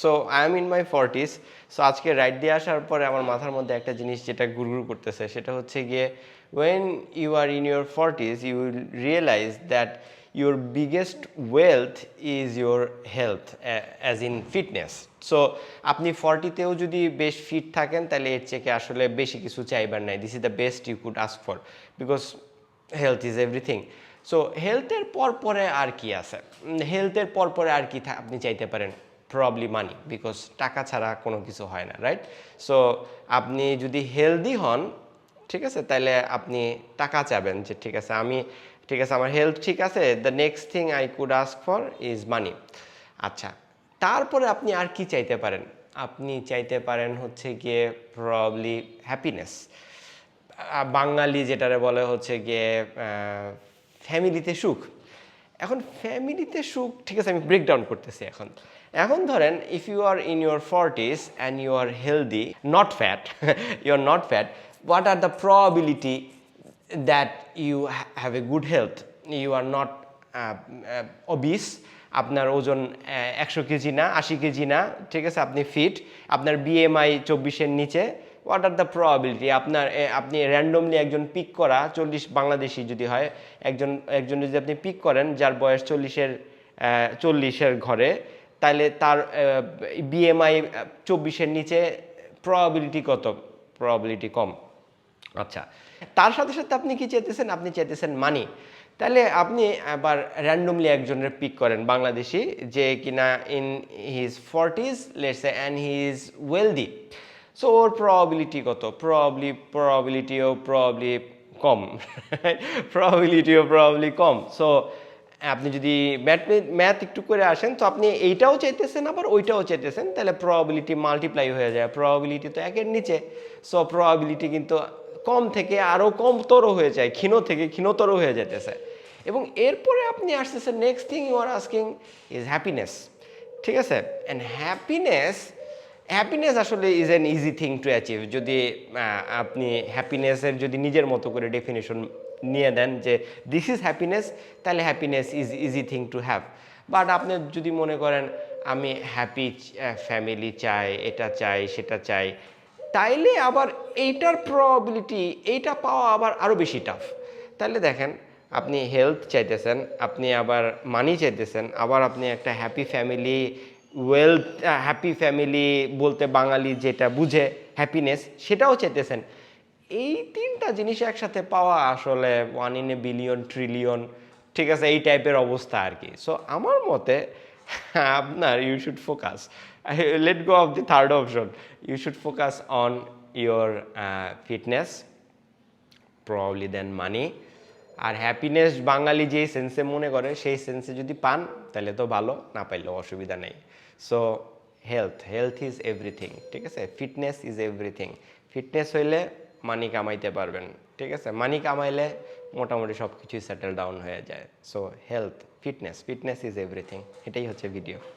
So I am in my forties so আজকে ride দিয়ে আসার পরে আমার মাথার মধ্যে একটা জিনিস যেটা গুরগুর করতেছে, সেটা হচ্ছে গিয়ে when you are in your forties you will realise that your biggest wealth is your health as in fitness so আপনি ফর্টিতেও যদি বেশ ফিট থাকেন, তাহলে এর চেয়ে আসলে বেশি কিছু চাইবার নাই। This is the best you could ask for because health is everything so হেলথের পর পরে আর কি আছে? হেলথের পর পরে আর কি আপনি চাইতে পারেন? প্রবলি মানি বিকজ টাকা ছাড়া কোনো কিছু হয় না রাইট সো আপনি যদি হেলদি হন, ঠিক আছে তাহলে আপনি টাকা চাবেন যে, ঠিক আছে, আমি, ঠিক আছে, আমার হেলথ ঠিক আছে the next thing I could ask for is money আচ্ছা তারপরে আপনি আর কি চাইতে পারেন? আপনি চাইতে পারেন হচ্ছে গিয়ে প্রবলি হ্যাপিনেস বাঙালি যেটারে বলে হচ্ছে গিয়ে ফ্যামিলিতে সুখ। এখন ফ্যামিলিতে সুখ, ঠিক আছে, আমি ব্রেকডাউন করতেছি এখন। এখন ধরেন if you are in your forties and you are healthy not fat you are not fat what are the probability that you have a good health you are not obese আপনার ওজন একশো KG না, আশি KG না, ঠিক আছে, আপনি fit আপনার বিএমআই চব্বিশের নিচে হোয়াট আর দ্য প্রবাবিলিটি আপনার আপনি র্যান্ডমলি একজন পিক করা চল্লিশ বাংলাদেশি যদি হয়, একজন একজন যদি আপনি পিক করেন, যার বয়স চল্লিশের চল্লিশের ঘরে তাহলে তার বিএমআই চব্বিশের নিচে প্রবাবিলিটি কত? প্রবাবিলিটি কম। আচ্ছা তার সাথে সাথে আপনি কি চাইতেছেন আপনি চাইতেছেন মানি তাহলে আপনি আবার র্যান্ডমলি একজনের পিক করেন বাংলাদেশি, যে কিনা in his forties let's and he is wealthy so or probability কত? প্রবাবলি প্রবাবিলিটিও প্রবাবলি কম। প্রবাবিলিটিও প্রবাবলি কম। সো আপনি যদি ম্যাথ ম্যাথ একটু করে আসেন, তো আপনি এইটাও চাইতেছেন, আবার ওইটাও চাইতেছেন, তাহলে প্রবাবিলিটি মাল্টিপ্লাই হয়ে যায়। প্রবাবিলিটি তো একের নিচে। সো প্রবাবিলিটি কিন্তু কম থেকে আরও কমতর হয়ে যায়, ক্ষীণ থেকে ক্ষীণতর হয়ে যেতেছে এবং এরপরে আপনি আসতেছেন next thing you are asking is happiness ঠিক আছে? অ্যান্ড হ্যাপিনেস হ্যাপিনেস আসলে is an easy thing to achieve যদি আপনি হ্যাপিনেসের যদি নিজের মতো করে ডেফিনেশন নিয়ে দেন যে দিস ইজ হ্যাপিনেস তাহলে happiness is easy thing to have but আপনি যদি মনে করেন, আমি হ্যাপি ফ্যামিলি চাই, এটা চাই, সেটা চাই, তাইলে আবার এইটার প্রবাবিলিটি এইটা পাওয়া আবার আরও বেশি টাফ তাহলে দেখেন, আপনি হেলথ চাইতেছেন, আপনি আবার মানি চাইতেছেন, আবার আপনি একটা happy family wealth happy family বলতে বাঙালি যেটা বুঝে হ্যাপিনেস সেটাও চেতেছেন এই তিনটা জিনিস একসাথে পাওয়া আসলে one in a billion trillion ঠিক আছে, এই টাইপের অবস্থা আর কি। সো আমার মতে, আপনার you should focus let go of the third option you should focus on your fitness probably then money R happiness Bengali যেই সেন্সে মনে করে, সেই সেন্সে যদি পান, তাহলে তো ভালো, না পাইলেও অসুবিধা নেই। So health health is everything ঠিক আছে? ফিটনেস ইজ এভরিথিং ফিটনেস হইলে মানি কামাইতে পারবেন, ঠিক আছে? মানি কামাইলে মোটামুটি সব কিছুই সেটেল ডাউন হয়ে যায়। So health fitness fitness is everything এটাই হচ্ছে ভিডিও